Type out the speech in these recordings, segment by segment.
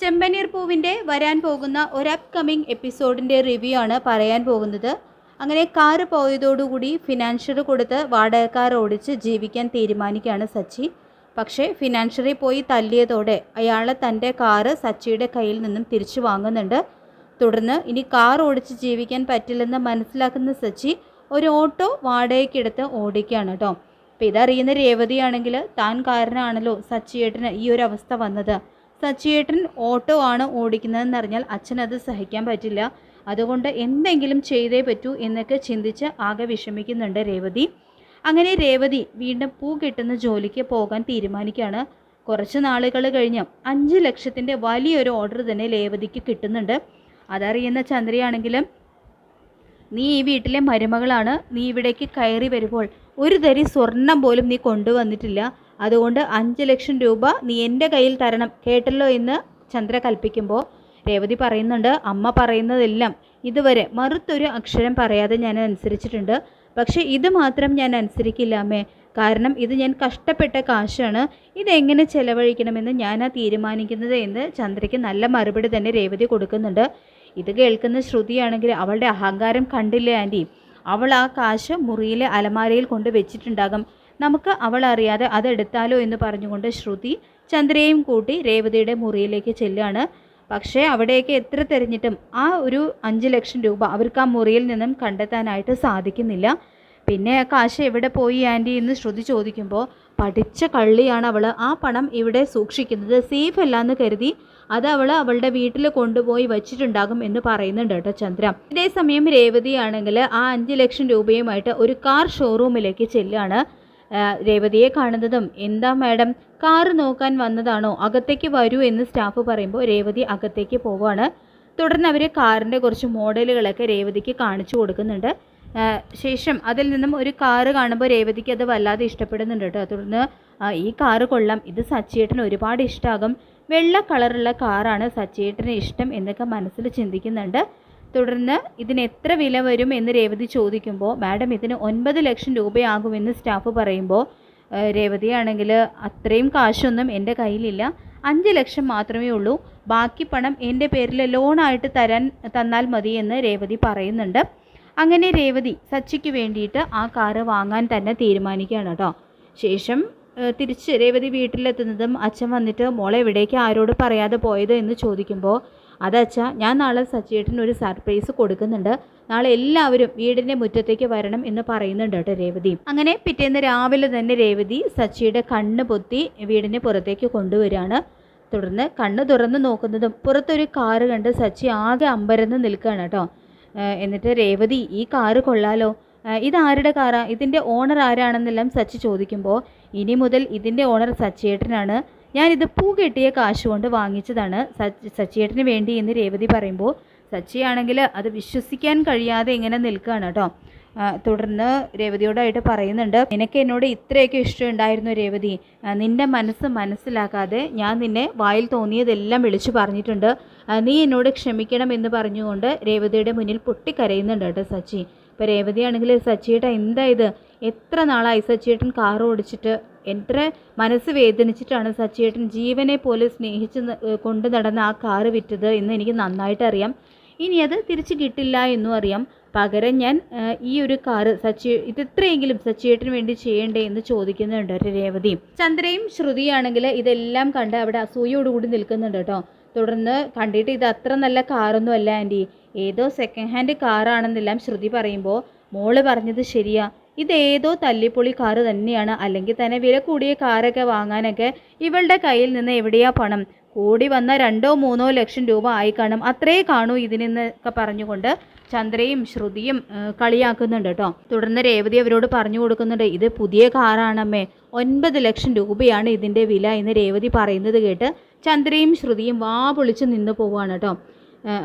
ചെമ്പനീർ പൂവിന്റെ വരാൻ പോകുന്ന ഒരു അപ്കമിങ് എപ്പിസോഡിന്റെ റിവ്യൂ ആണ് പറയാൻ പോകുന്നത്. അങ്ങനെ കാറ് പോയതോടുകൂടി ഫിനാൻഷ്യർ കൊടുത്ത് വാടകക്കാർ ഓടിച്ച് ജീവിക്കാൻ തീരുമാനിക്കുകയാണ് സച്ചി. പക്ഷേ ഫിനാൻഷ്യറി പോയി തല്ലിയതോടെ അയാൾ തന്റെ കാറ് സച്ചിയുടെ കയ്യിൽ നിന്നും തിരിച്ചു വാങ്ങുന്നുണ്ട്. തുടർന്ന് ഇനി കാർ ഓടിച്ച് ജീവിക്കാൻ പറ്റില്ലെന്ന് മനസ്സിലാക്കുന്ന സച്ചി ഒരു ഓട്ടോ വാടകയ്ക്കെടുത്ത് ഓടിക്കുകയാണ് കേട്ടോ അപ്പോൾ ഇതറിയുന്ന രേവതിയാണെങ്കിൽ താൻ കാരനാണല്ലോ സച്ചിയേട്ടന് ഈ ഒരു അവസ്ഥ വന്നത്. സച്ചിയേട്ടൻ ഓട്ടോ ആണ് ഓടിക്കുന്നതെന്ന് അറിഞ്ഞാൽ അച്ഛനത് സഹിക്കാൻ പറ്റില്ല. അതുകൊണ്ട് എന്തെങ്കിലും ചെയ്തേ പറ്റൂ എന്നൊക്കെ ചിന്തിച്ച് ആകെ വിഷമിക്കുന്നുണ്ട് രേവതി. അങ്ങനെ രേവതി വീണ്ടും പൂ കിട്ടുന്ന ജോലിക്ക് പോകാൻ തീരുമാനിക്കുകയാണ്. കുറച്ച് നാളുകൾ കഴിഞ്ഞ് അഞ്ച് ലക്ഷത്തിന്റെ വലിയൊരു ഓർഡർ തന്നെ രേവതിക്ക് കിട്ടുന്നുണ്ട്. അതറിയുന്ന ചന്ദ്രയാണെങ്കിലും നീ ഈ വീട്ടിലെ മരുമകളാണ്. നീ ഇവിടേക്ക് കയറി വരുമ്പോൾ ഒരു തരി സ്വർണം പോലും നീ കൊണ്ടുവന്നിട്ടില്ല. അതുകൊണ്ട് അഞ്ച് ലക്ഷം രൂപ നീ എന്റെ കയ്യിൽ തരണം. കേട്ടല്ലോ എന്ന് ചന്ദ്ര കൽപ്പിക്കുമ്പോൾ രേവതി പറയുന്നുണ്ട് അമ്മ പറയുന്നതെല്ലാം ഇതുവരെ മറുത്തൊരു അക്ഷരം പറയാതെ ഞാൻ അനുസരിച്ചിട്ടുണ്ട്. പക്ഷേ ഇത് മാത്രം ഞാൻ അനുസരിക്കില്ല അമ്മേ. കാരണം ഇത് ഞാൻ കഷ്ടപ്പെട്ട കാശാണ്. ഇതെങ്ങനെ ചെലവഴിക്കണമെന്ന് ഞാനാ തീരുമാനിക്കുന്നത് എന്ന് ചന്ദ്രയ്ക്ക് നല്ല മറുപടി തന്നെ രേവതി കൊടുക്കുന്നുണ്ട്. ഇത് കേൾക്കുന്ന ശ്രുതിയാണെങ്കിൽ അവളുടെ അഹങ്കാരം കണ്ടില്ലേ ആന്റി? അവൾ ആ കാശ് മുറിയിലെ അലമാരയിൽ കൊണ്ട് വെച്ചിട്ടുണ്ടാകും. നമുക്ക് അവൾ അറിയാതെ അതെടുത്താലോ എന്ന് പറഞ്ഞുകൊണ്ട് ശ്രുതി ചന്ദ്രയെയും കൂട്ടി രേവതിയുടെ മുറിയിലേക്ക് ചെല്ലുകയാണ്. പക്ഷേ അവിടേക്ക് എത്ര തിരഞ്ഞിട്ടും ആ ഒരു അഞ്ച് ലക്ഷം രൂപ അവർക്ക് ആ മുറിയിൽ നിന്നും കണ്ടെത്താനായിട്ട് സാധിക്കുന്നില്ല. പിന്നെ കാശ് എവിടെ പോയി ആന്റി എന്ന് ശ്രുതി ചോദിക്കുമ്പോൾ പഠിച്ച കള്ളിയാണ് അവൾ ആ പണം ഇവിടെ സൂക്ഷിക്കുന്നത് സേഫ് അല്ല എന്ന് കരുതി അത് അവൾ അവളുടെ വീട്ടിൽ കൊണ്ടുപോയി വച്ചിട്ടുണ്ടാകും എന്ന് പറയുന്നുണ്ട് കേട്ടോ ചന്ദ്ര. ഇതേസമയം രേവതിയാണെങ്കിൽ ആ അഞ്ച് ലക്ഷം രൂപയുമായിട്ട് ഒരു കാർ ഷോറൂമിലേക്ക് ചെല്ലുകയാണ്. രേവതിയെ കാണുന്നതും എന്താ മാഡം കാറ് നോക്കാൻ വന്നതാണോ? അകത്തേക്ക് വരൂ എന്ന് സ്റ്റാഫ് പറയുമ്പോൾ രേവതി അകത്തേക്ക് പോവുകയാണ് തുടർന്ന് അവർ കാറിന്റെ കുറച്ച് മോഡലുകളൊക്കെ രേവതിക്ക് കാണിച്ചു കൊടുക്കുന്നുണ്ട്. ശേഷം അതിൽ നിന്നും ഒരു കാറ് കാണുമ്പോൾ രേവതിക്ക് അത് വല്ലാതെ ഇഷ്ടപ്പെടുന്നുണ്ട് കേട്ടോ. തുടർന്ന് ഈ കാറ് കൊള്ളാം. ഇത് സച്ചിയേട്ടന് ഒരുപാട് ഇഷ്ടമാകും വെള്ള കളറുള്ള കാറാണ് സച്ചിയേട്ടന് ഇഷ്ടം എന്നൊക്കെ മനസ്സിൽ ചിന്തിക്കുന്നുണ്ട്. തുടർന്ന് ഇതിന് എത്ര വില വരും എന്ന് രേവതി ചോദിക്കുമ്പോൾ മാഡം ഇതിന് ഒൻപത് ലക്ഷം രൂപയാകുമെന്ന് സ്റ്റാഫ് പറയുമ്പോൾ രേവതിയാണെങ്കിൽ അത്രയും കാശൊന്നും എന്റെ കയ്യിലില്ല. അഞ്ച് ലക്ഷം മാത്രമേ ഉള്ളൂ. ബാക്കി പണം എന്റെ പേരിൽ ലോണായിട്ട് തരാൻ തന്നാൽ മതി എന്ന് രേവതി പറയുന്നുണ്ട്. അങ്ങനെ രേവതി സച്ചിക്ക് വേണ്ടിയിട്ട് ആ കാറ് വാങ്ങാൻ തന്നെ തീരുമാനിക്കുകയാണ് കേട്ടോ. ശേഷം തിരിച്ച് രേവതി വീട്ടിലെത്തുന്നതും അച്ഛൻ വന്നിട്ട് മോളെ എവിടേക്ക് ആരോട് പറയാതെ പോയത്? എന്ന് ചോദിക്കുമ്പോൾ അതച്ഛാ ഞാൻ നാളെ സച്ചിയേട്ടന് ഒരു സർപ്രൈസ് കൊടുക്കുന്നുണ്ട്. നാളെ എല്ലാവരും വീടിന്റെ മുറ്റത്തേക്ക് വരണം എന്ന് പറയുന്നുണ്ട് കേട്ടോ രേവതി. അങ്ങനെ പിറ്റേന്ന് രാവിലെ തന്നെ രേവതി സച്ചിയുടെ കണ്ണ് പൊത്തി വീടിന്റെ പുറത്തേക്ക് കൊണ്ടുവരികയാണ്. തുടർന്ന് കണ്ണ് തുറന്ന് നോക്കുന്നതും പുറത്തൊരു കാറ് കണ്ട് സച്ചി ആകെ അമ്പരന്ന് നിൽക്കുകയാണ് കേട്ടോ. എന്നിട്ട് രേവതി ഈ കാറ് കൊള്ളാലോ. ഇതാരുടെ കാറാ ഇതിന്റെ ഓണർ ആരാണെന്നെല്ലാം സച്ചി ചോദിക്കുമ്പോൾ ഇനി മുതൽ ഇതിന്റെ ഓണർ സച്ചിയേട്ടനാണ്. ഞാനിത് പൂ കെട്ടിയ കാശ് കൊണ്ട് വാങ്ങിച്ചതാണ് സച്ചി സച്ചിയേട്ടന് വേണ്ടി എന്ന് രേവതി പറയുമ്പോൾ സച്ചിയാണെങ്കിൽ അത് വിശ്വസിക്കാൻ കഴിയാതെ ഇങ്ങനെ നിൽക്കുകയാണ് കേട്ടോ. തുടർന്ന് രേവതിയോടായിട്ട് പറയുന്നുണ്ട് നിനക്ക് എന്നോട് ഇത്രയൊക്കെ ഇഷ്ടമുണ്ടായിരുന്നു രേവതി. നിന്റെ മനസ്സ് മനസ്സിലാക്കാതെ ഞാൻ നിന്നെ വായിൽ തോന്നിയതെല്ലാം വിളിച്ചു പറഞ്ഞിട്ടുണ്ട്. നീ എന്നോട് ക്ഷമിക്കണം എന്ന് പറഞ്ഞുകൊണ്ട് രേവതിയുടെ മുന്നിൽ പൊട്ടിക്കരയുന്നുണ്ട് കേട്ടോ സച്ചി. ഇപ്പോൾ രേവതിയാണെങ്കിൽ സച്ചിയേട്ടാ എന്താ ഇത്? എത്ര നാളായി സച്ചിയേട്ടൻ കാർ ഓടിച്ചിട്ട്? എത്ര മനസ്സ് വേദനിച്ചിട്ടാണ് സച്ചിയേട്ടൻ ജീവനെ പോലെ സ്നേഹിച്ച് കൊണ്ട് നടന്ന ആ കാറ് വിറ്റത് എന്ന് എനിക്ക് നന്നായിട്ട് അറിയാം. ഇനി അത് തിരിച്ച് കിട്ടില്ല എന്നും അറിയാം. പകരം ഞാൻ ഈ ഒരു കാറ് സച്ചി ഇത് ഇത്രയെങ്കിലും സച്ചിയേട്ടന് വേണ്ടി ചെയ്യണ്ടേ എന്ന് ചോദിക്കുന്നുണ്ട് രേവതി. ചന്ദ്രയും ശ്രുതിയാണെങ്കിൽ ഇതെല്ലാം കണ്ട് അവിടെ അസൂയോടുകൂടി നിൽക്കുന്നുണ്ട് കേട്ടോ. തുടർന്ന് കണ്ടിട്ട് ഇത് അത്ര നല്ല കാറൊന്നും അല്ല ആന്റി. ഏതോ സെക്കൻഡ് ഹാൻഡ് കാറാണെന്നെല്ലാം ശ്രുതി പറയുമ്പോൾ മോൾ പറഞ്ഞത് ശരിയാ. ഇത് ഏതോ തല്ലിപ്പൊളി കാറ് തന്നെയാണ്. അല്ലെങ്കിൽ തന്നെ വില കൂടിയ കാറൊക്കെ വാങ്ങാനൊക്കെ ഇവളുടെ കയ്യിൽ നിന്ന് എവിടെയാ പണം? കൂടി വന്ന രണ്ടോ മൂന്നോ ലക്ഷം രൂപ ആയി കാണും. അത്രേ കാണൂ ഇതിനെന്നൊക്കെ പറഞ്ഞുകൊണ്ട് ചന്ദ്രയും ശ്രുതിയും കളിയാക്കുന്നുണ്ട് കേട്ടോ. തുടർന്ന് രേവതി അവരോട് പറഞ്ഞു കൊടുക്കുന്നുണ്ട് ഇത് പുതിയ കാറാണമ്മേ. ഒൻപത് ലക്ഷം രൂപയാണ് ഇതിന്റെ വില എന്ന് രേവതി പറയുന്നത് കേട്ട് ചന്ദ്രയും ശ്രുതിയും വാ പൊളിച്ച് നിന്ന് പോവുകയാണ് കേട്ടോ.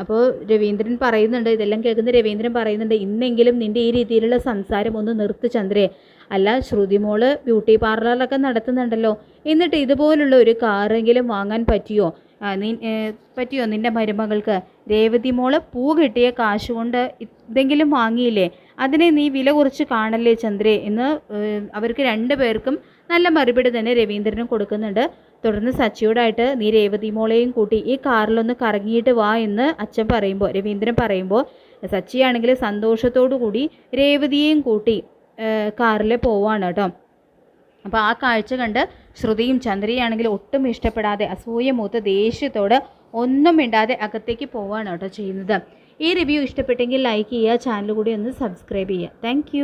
അപ്പോൾ രവീന്ദ്രൻ പറയുന്നുണ്ട് ഇതെല്ലാം കേൾക്കുന്ന രവീന്ദ്രൻ പറയുന്നുണ്ട് ഇന്നെങ്കിലും നിന്റെ ഈ രീതിയിലുള്ള സംസാരം ഒന്ന് നിർത്ത് ചന്ദ്രേ. അല്ല ശ്രുതിമോൾ ബ്യൂട്ടി പാർലറിലൊക്കെ നടത്തുന്നുണ്ടല്ലോ. എന്നിട്ട് ഇതുപോലുള്ള ഒരു കാറെങ്കിലും വാങ്ങാൻ പറ്റിയോ? പറ്റിയോ നിന്റെ മരുമകൾക്ക്? രേവതി മോൾ പൂ കിട്ടിയ കാശ് കൊണ്ട് ഇതെങ്കിലും വാങ്ങിയില്ലേ? അതിനെ നീ വില കുറച്ച് കാണല്ലേ ചന്ദ്രേ എന്ന് അവർക്ക് രണ്ടു പേർക്കും നല്ല മറുപടി തന്നെ രവീന്ദ്രനും കൊടുക്കുന്നുണ്ട്. തുടർന്ന് സച്ചിയോടായിട്ട് നീ രേവതി മോളെയും കൂട്ടി ഈ കാറിലൊന്ന് കറങ്ങിയിട്ട് വാ എന്ന് അച്ഛൻ പറയുമ്പോൾ രവീന്ദ്രൻ പറയുമ്പോൾ സച്ചിയാണെങ്കിൽ സന്തോഷത്തോടു കൂടി രേവതിയെയും കൂട്ടി കാറിൽ പോവാണ് കേട്ടോ. അപ്പോൾ ആ കാഴ്ച കണ്ട് ശ്രുതിയും ചന്ദ്രയാണെങ്കിൽ ഒട്ടും ഇഷ്ടപ്പെടാതെ അസൂയ മൂത്ത് ദേഷ്യത്തോട് ഒന്നും മിണ്ടാതെ അകത്തേക്ക് പോവാണ് കേട്ടോ ചെയ്യുന്നത്. ഈ റിവ്യൂ ഇഷ്ടപ്പെട്ടെങ്കിൽ ലൈക്ക് ചെയ്യുക ചാനൽ കൂടി ഒന്ന് സബ്സ്ക്രൈബ് ചെയ്യുക. താങ്ക്